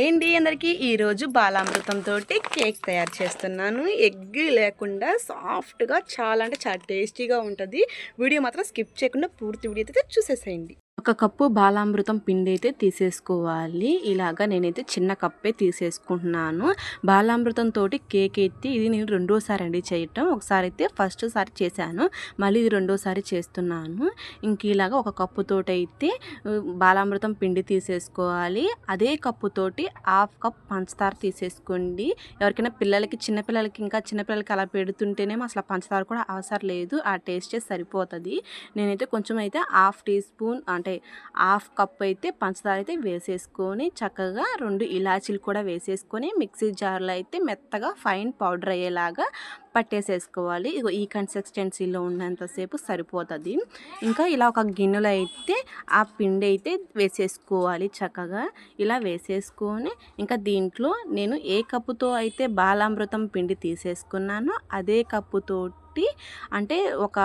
ఏంటి అందరికీ? ఈరోజు బాలామృతంతో కేక్ తయారు చేస్తున్నాను. ఎగ్ లేకుండా సాఫ్ట్గా చాలా అంటే చాలా టేస్టీగా ఉంటుంది. వీడియో మాత్రం స్కిప్ చేయకుండా పూర్తి వీడియో అయితే చూసేసేయండి. ఒక కప్పు బాలామృతం పిండి అయితే తీసేసుకోవాలి. ఇలాగా నేనైతే చిన్న కప్పే తీసేసుకుంటున్నాను. బాలామృతం తోటి కేక్ ఎత్తి ఇది నేను రెండోసారి అండి చేయటం. ఒకసారి అయితే ఫస్ట్ సారి చేశాను. మళ్ళీ ఇది రెండోసారి చేస్తున్నాను. ఇంక ఇలాగా ఒక కప్పుతోటి అయితే బాలామృతం పిండి తీసేసుకోవాలి. అదే కప్పుతోటి హాఫ్ కప్ పంచదార తీసేసుకోండి. ఎవరికైనా పిల్లలకి చిన్నపిల్లలకి ఇంకా చిన్నపిల్లలకి అలా పెడుతుంటేనేమో అసలు పంచదార కూడా అవసరం లేదు. ఆ టేస్టే సరిపోతుంది. నేనైతే కొంచెం అయితే హాఫ్ టీ స్పూన్ అంటే హాఫ్ కప్ అయితే పంచదార అయితే వేసేసుకొని చక్కగా రెండు ఇలాచీలు కూడా వేసేసుకొని మిక్సీ జార్లో అయితే మెత్తగా ఫైన్ పౌడర్ అయ్యేలాగా పట్టేసేసుకోవాలి. ఇగో ఈ కన్సిస్టెన్సీలో ఉన్నంతసేపు సరిపోతుంది. ఇంకా ఇలా ఒక గిన్నెలో అయితే ఆ పిండి అయితే వేసేసుకోవాలి చక్కగా. ఇలా వేసేసుకొని ఇంకా దీంట్లో నేను ఏ కప్పుతో అయితే బాలామృతం పిండి తీసేసుకున్నానో అదే కప్పుతోటి అంటే ఒక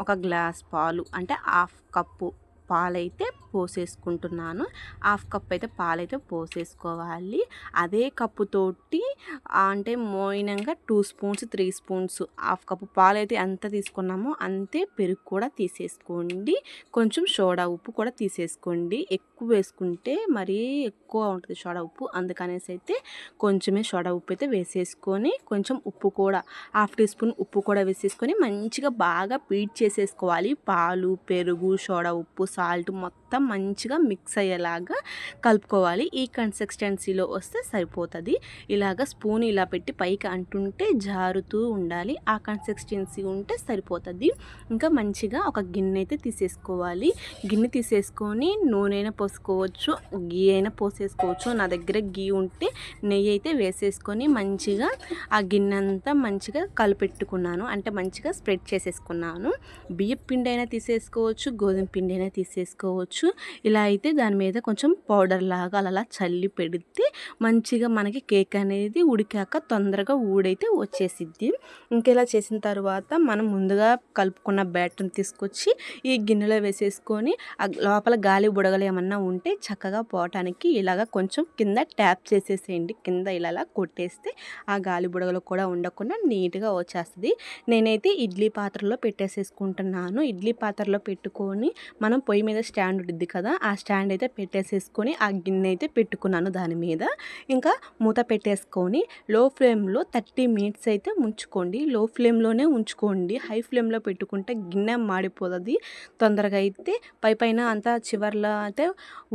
ఒక గ్లాస్ పాలు అంటే హాఫ్ కప్పు పాలైతే పోసేసుకుంటున్నాను. హాఫ్ కప్ అయితే పాలైతే పోసేసుకోవాలి. అదే కప్పుతోటి అంటే మోయినంగా two spoons three spoons half cup పాలైతే ఎంత తీసుకున్నామో అంతే పెరుగు కూడా తీసేసుకోండి. కొంచెం సోడా ఉప్పు కూడా తీసేసుకోండి. ఎక్కువ వేసుకుంటే మరీ ఎక్కువ ఉంటుంది సోడా ఉప్పు. అందుకనేసి అయితే కొంచెమే సోడా ఉప్పు అయితే వేసేసుకొని కొంచెం ఉప్పు కూడా హాఫ్ టీ స్పూన్ ఉప్పు కూడా వేసేసుకొని మంచిగా బాగా బీట్ చేసేసుకోవాలి. పాలు పెరుగు సోడా ఉప్పు సాల్ట్ మొత్తం మంచిగా మిక్స్ అయ్యేలాగా కలుపుకోవాలి. ఈ కన్సిస్టెన్సీలో వస్తే సరిపోతుంది. ఇలాగ స్పూన్ ఇలా పెట్టి పైకి అంటుంటే జారుతూ ఉండాలి. ఆ కన్సిస్టెన్సీ ఉంటే సరిపోతుంది. ఇంకా మంచిగా ఒక గిన్నె అయితే తీసేసుకోవాలి. గిన్నె తీసేసుకొని నూనె అయినా పోసుకోవచ్చు గీ అయినా పోసేసుకోవచ్చు. నా దగ్గర గీ ఉంటే నెయ్యి అయితే వేసేసుకొని మంచిగా ఆ గిన్నె అంతా మంచిగా కలిపెట్టుకున్నాను. అంటే మంచిగా స్ప్రెడ్ చేసేసుకున్నాను. బియ్యం పిండి అయినా తీసేసుకోవచ్చు గోధుమ పిండి అయినా తీసేసుకోవచ్చు ఇలా అయితే దాని మీద కొంచెం పౌడర్ లాగా అలా చల్లి పెడితే మంచిగా మనకి కేక్ అనేది ఉడికాక తొందరగా ఊడైతే వచ్చేసిద్ది. ఇంకెలా చేసిన తర్వాత మనం ముందుగా కలుపుకున్న బ్యాటర్ని తీసుకొచ్చి ఈ గిన్నెలో వేసేసుకొని లోపల గాలి బుడగలు ఏమన్నా ఉంటే చక్కగా పోవటానికి ఇలాగ కొంచెం కింద ట్యాప్ చేసేసేయండి. కింద ఇలా కొట్టేస్తే ఆ గాలి బుడగలు కూడా ఉండకుండా నీట్గా వచ్చేస్తుంది. నేనైతే ఇడ్లీ పాత్రలో పెట్టేసేసుకుంటున్నాను. ఇడ్లీ పాత్రలో పెట్టుకొని మనం పొయ్యి మీద స్టాండ్ ఉంటుంది కదా ఆ స్టాండ్ అయితే పెట్టేసేసుకొని ఆ గిన్నె అయితే పెట్టుకున్నాను దాని మీద. ఇంకా మూత పెట్టేసుకొని లో ఫ్లేమ్లో థర్టీ మినిట్స్ అయితే ఉంచుకోండి లో ఫ్లేమ్లోనే ఉంచుకోండి. హై ఫ్లేమ్లో పెట్టుకుంటే గిన్నె మాడిపోతుంది. తొందరగా అయితే పై పైన అంతా చివర్లో అయితే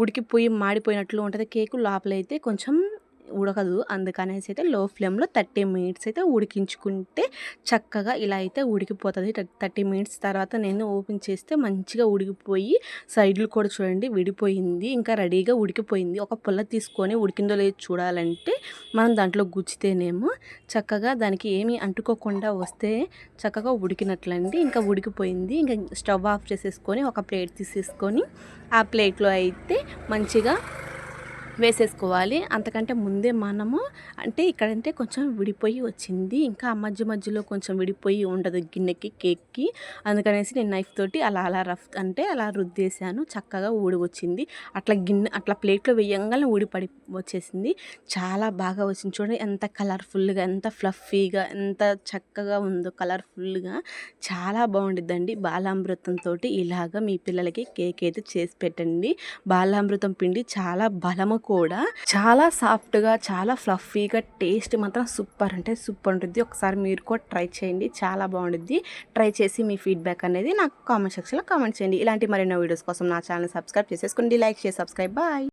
ఉడికిపోయి మాడిపోయినట్లు ఉంటుంది. కేకు లోపలైతే కొంచెం ఉడకదు. అందుకనేసి అయితే లో ఫ్లేమ్లో థర్టీ మినిట్స్ అయితే ఉడికించుకుంటే చక్కగా ఇలా అయితే ఉడికిపోతుంది. థర్టీ మినిట్స్ తర్వాత నేను ఓపెన్ చేస్తే మంచిగా ఉడికిపోయి సైడ్లు కూడా చూడండి విడిపోయింది. ఇంకా రెడీగా ఉడికిపోయింది. ఒక పుల్ల తీసుకొని ఉడికిందో లేదో చూడాలంటే మనం దాంట్లో గుచ్చితేనేమో చక్కగా దానికి ఏమీ అంటుకోకుండా వస్తే చక్కగా ఉడికినట్లండి. ఇంకా ఉడికిపోయింది. ఇంకా స్టవ్ ఆఫ్ చేసేసుకొని ఒక ప్లేట్ తీసేసుకొని ఆ ప్లేట్లో అయితే మంచిగా వేసేసుకోవాలి. అంతకంటే ముందే మనము అంటే ఇక్కడంటే కొంచెం విడిపోయి వచ్చింది. ఇంకా మధ్య మధ్యలో కొంచెం విడిపోయి ఉండదు గిన్నెకి కేక్కి. అందుకనేసి నేను నైఫ్ తోటి అలా అలా రఫ్ అంటే అలా రుద్దేశాను. చక్కగా ఊడి వచ్చింది అట్లా గిన్నె అట్లా ప్లేట్లో వేయంగానే ఊడిపడి వచ్చేసింది. చాలా బాగా వచ్చింది చూడండి. ఎంత కలర్ఫుల్గా ఎంత ఫ్లఫీగా ఎంత చక్కగా ఉందో కలర్ఫుల్గా. చాలా బాగుండిద్దండి. బాలామృతంతో ఇలాగ మీ పిల్లలకి కేక్ అయితే చేసి పెట్టండి. బాలామృతం పిండి చాలా బలము కూడా చాలా సాఫ్ట్గా చాలా ఫ్లఫీగా టేస్ట్ మాత్రం సూపర్. అంటే సూపర్ ఉంటుంది. ఒకసారి మీరు కూడా ట్రై చేయండి. చాలా బాగుంటుంది. ట్రై చేసి మీ ఫీడ్బ్యాక్ అనేది నాకు కామెంట్ సెక్షన్లో కామెంట్ చేయండి. ఇలాంటి మరెన్నో వీడియోస్ కోసం నా ఛానల్ సబ్స్క్రైబ్ చేసేసుకోండి. లైక్ చేసి సబ్స్క్రైబ్. బాయ్.